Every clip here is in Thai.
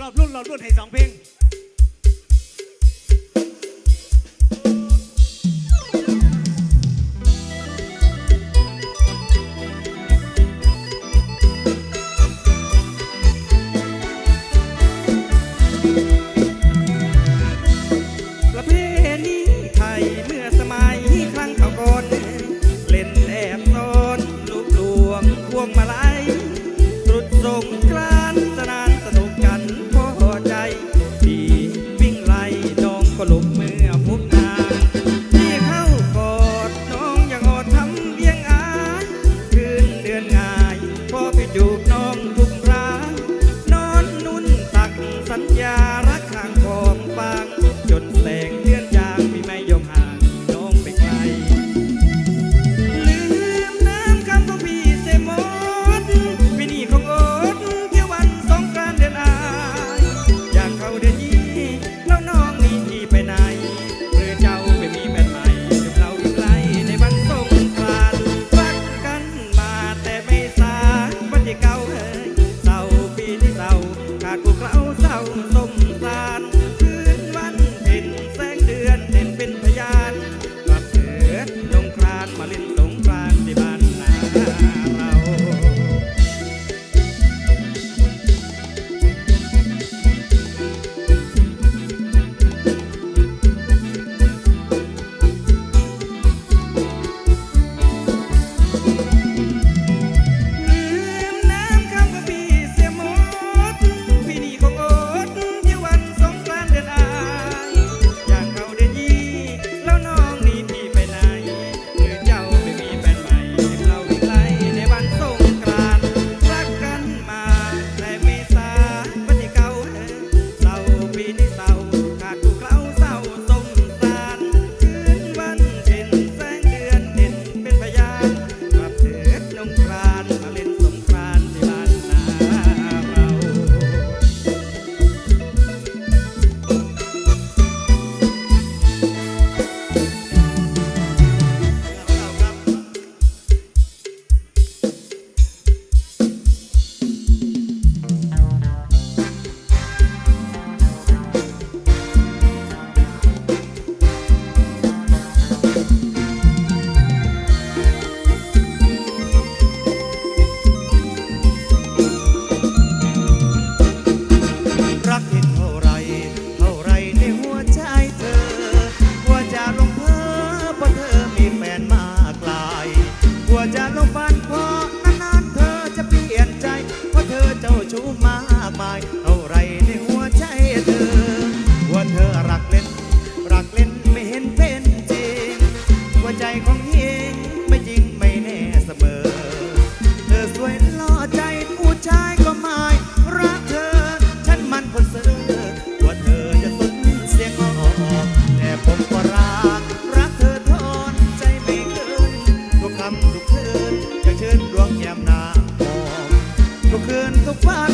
รอบรุ่นรอบรุ่นให้สองเพลง ใจของเฮไม่จริงไม่แน่เสมอ เธอสวยล่อใจผู้ชายก็ไม่รักเธอ ฉันมันคนเสือว่าเธอจะต้นเสียงออแต่ผมก็รัก รักเธอทนใจไม่เกินทุกคำทุกคืนอยากเชิญดวงแก้มนาหอมทุกคืนทุกวัน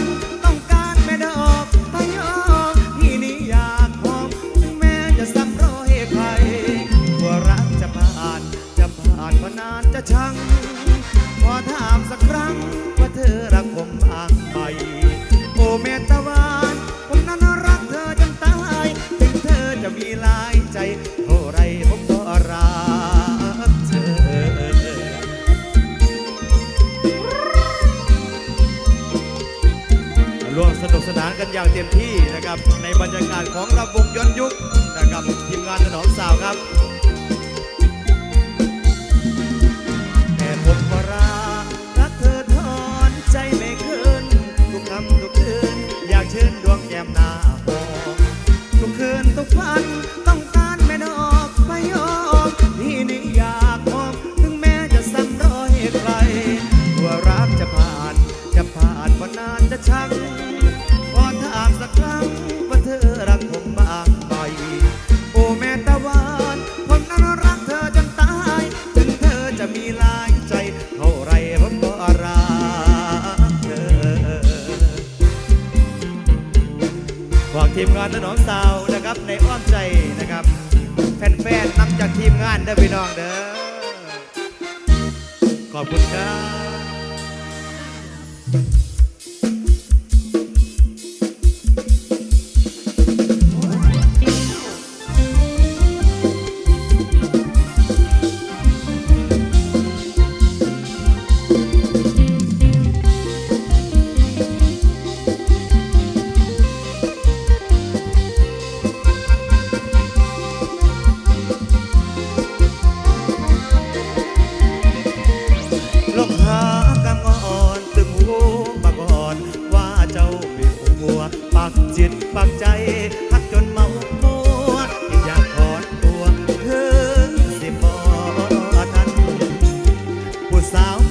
ร่วมสนุกสนานกันอย่างเต็มที่นะครับ ในบรรยากาศของระบบย้อนยุคนะครับทีมงานถนอมสาวครับ ทีมงานเด้อพี่น้องเด้อขอบคุณครับ สาว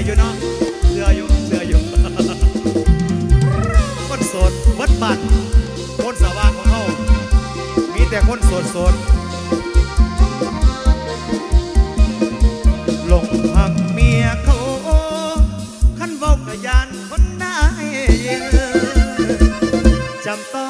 ได้อยู่เนาะเสื่ออยู่เสื่ออยู่คนโสดวัดบัตรคนสว่างของเขามีแต่คนโสดโสดหลงหักเมียเขาขั้นเว้ากระยานคนได้จำต้อง